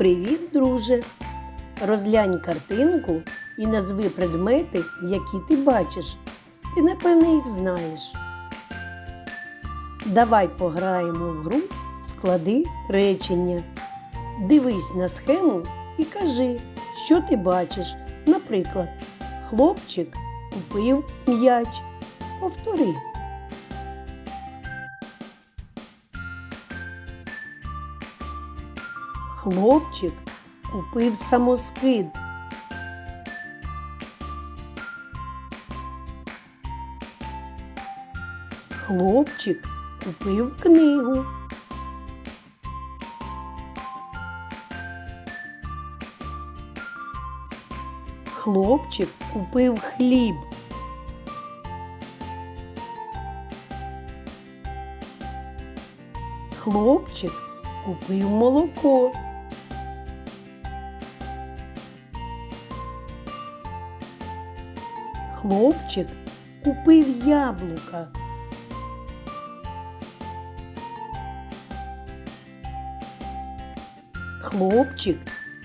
Привіт, друже! Розглянь картинку і назви предмети, які ти бачиш. Ти, напевне, їх знаєш. Давай пограємо в гру склади речення. Дивись на схему і кажи, що ти бачиш. Наприклад, хлопчик купив м'яч. Повтори. Хлопчик купив самоскид. Хлопчик купив книгу. Хлопчик купив хліб. Хлопчик купив молоко. Хлопчик купив яблука. Хлопчик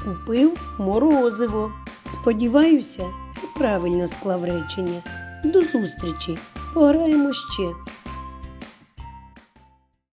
купив морозиво. Сподіваюся, ти правильно склав речення. До зустрічі. Пограємо ще.